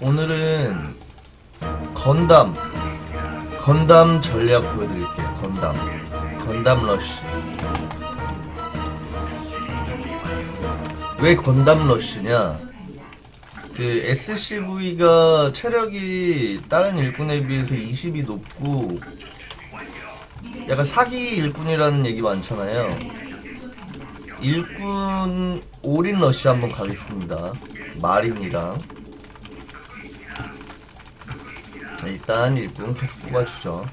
오늘은 건담 건담 전략 보여드릴게요. 건담 건담 러쉬. 왜 건담 러쉬냐? 그 SCV가 체력이 다른 일꾼에 비해서 20이 높고 약간 사기 일꾼이라는 얘기 많잖아요. 일꾼 올인 러쉬 한번 가겠습니다. 마린이랑 일단 일꾼 계속 뽑아주죠.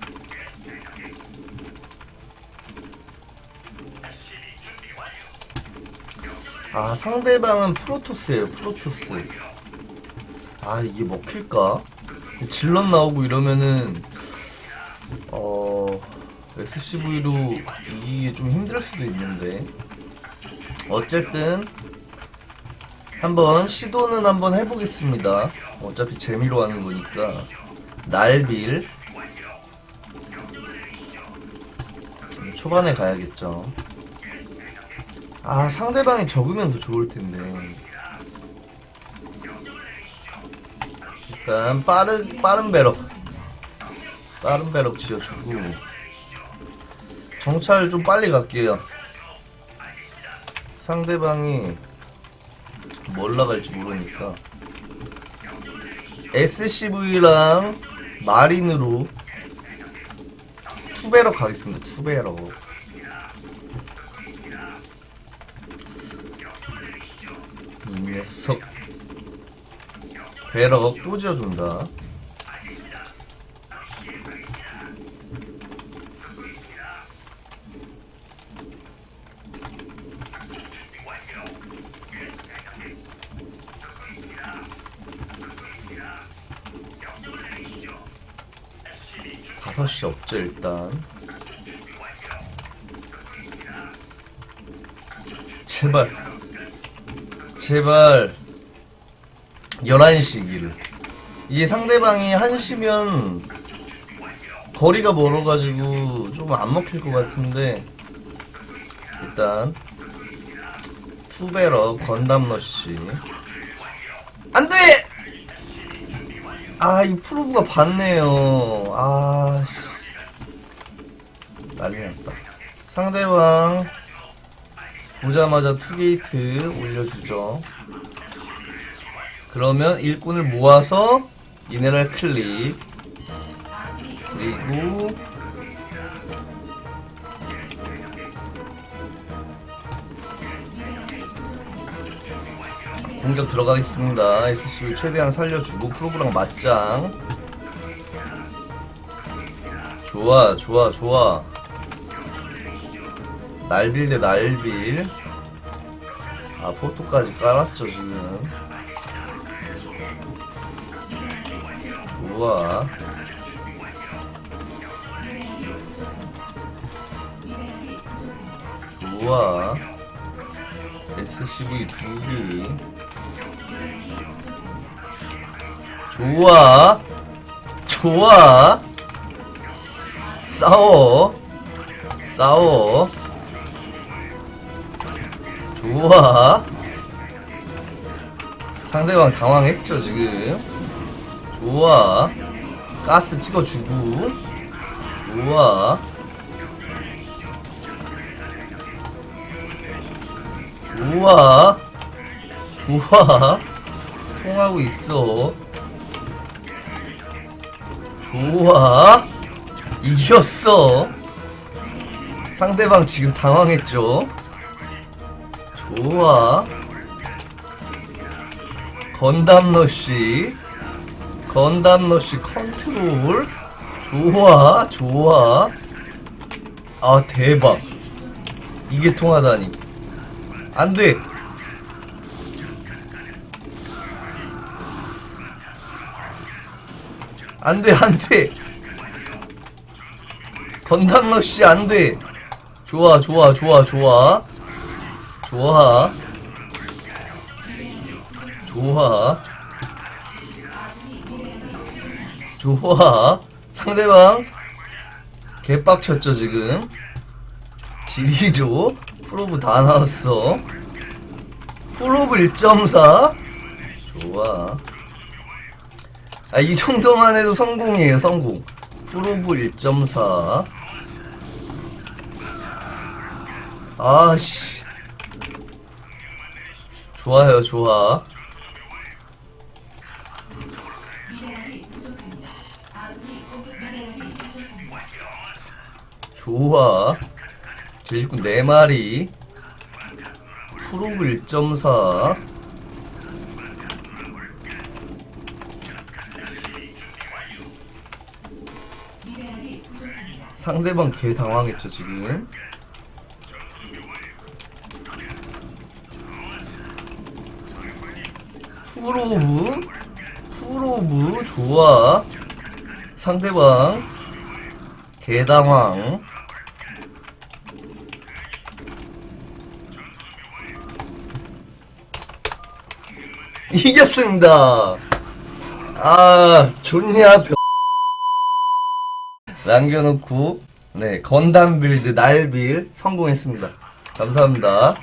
아 상대방은 프로토스예요 프로토스 아 이게 먹힐까? 질럿 나오고 이러면은 어 SCV로 이기기 좀 힘들 수도 있는데 어쨌든 한번 시도는 한번 해보겠습니다 어차피 재미로 하는 거니까 날빌. 초반에 가야겠죠. 아 상대방이 적으면 더 좋을 텐데. 일단 빠른 빠른 배럭. 빠른 배럭 지어주고. 정찰 좀 빨리 갈게요. 상대방이 뭘 나갈지 모르니까. SCV랑 마린으로 투배럭 가겠습니다. 투배럭 이 녀석. 배럭 또 지어준다 시 없죠 일단. 제발. 제발. 11시기를 이게 상대방이 1시면 거리가 멀어가지고 좀 안 먹힐 것 같은데. 일단. 투베러 건담 러쉬. 안돼! 아 이 프로브가 봤네요. 아 씨. 난리 났다. 상대방 보자마자 투게이트 올려주죠. 그러면 일꾼을 모아서 미네랄 클릭 그리고 공격 들어가겠습니다. SCV 최대한 살려주고 프로브랑 맞짱. 좋아 좋아 좋아. 날빌 대 날빌. 아 포토까지 깔았죠 지금. 좋아. 좋아. SCV 두기 좋아. 좋아. 싸워. 싸워. 좋아. 상대방 당황했죠 지금? 좋아. 가스 찍어주고. 좋아. 좋아. 좋아. 통하고 있어 좋아 이겼어. 상대방 지금 당황했죠? 좋아. 건담 러쉬. 건담 러쉬 컨트롤. 좋아 좋아. 아 대박. 이게 통하다니. 안돼 안돼 안돼. 건담 러쉬 안돼. 좋아 좋아 좋아 좋아. 좋아. 좋아. 좋아. 상대방 개빡쳤죠 지금? 지리죠? 프로브 다 나왔어. 프로브 1.4 좋아 아, 이 정도만 해도 성공이에요, 성공. 프로브 1.4. 아씨. 좋아요, 좋아. 좋아. 일꾼 4마리. 프로브 1.4. 미네랄이 부족합니다. 상대방 개 당황했죠, 지금. 프로브? 프로브? 좋아. 상대방 개 당황. 이겼습니다. 아, 좋냐, 병. 남겨놓고 네 건담 빌드 날빌 성공했습니다. 감사합니다.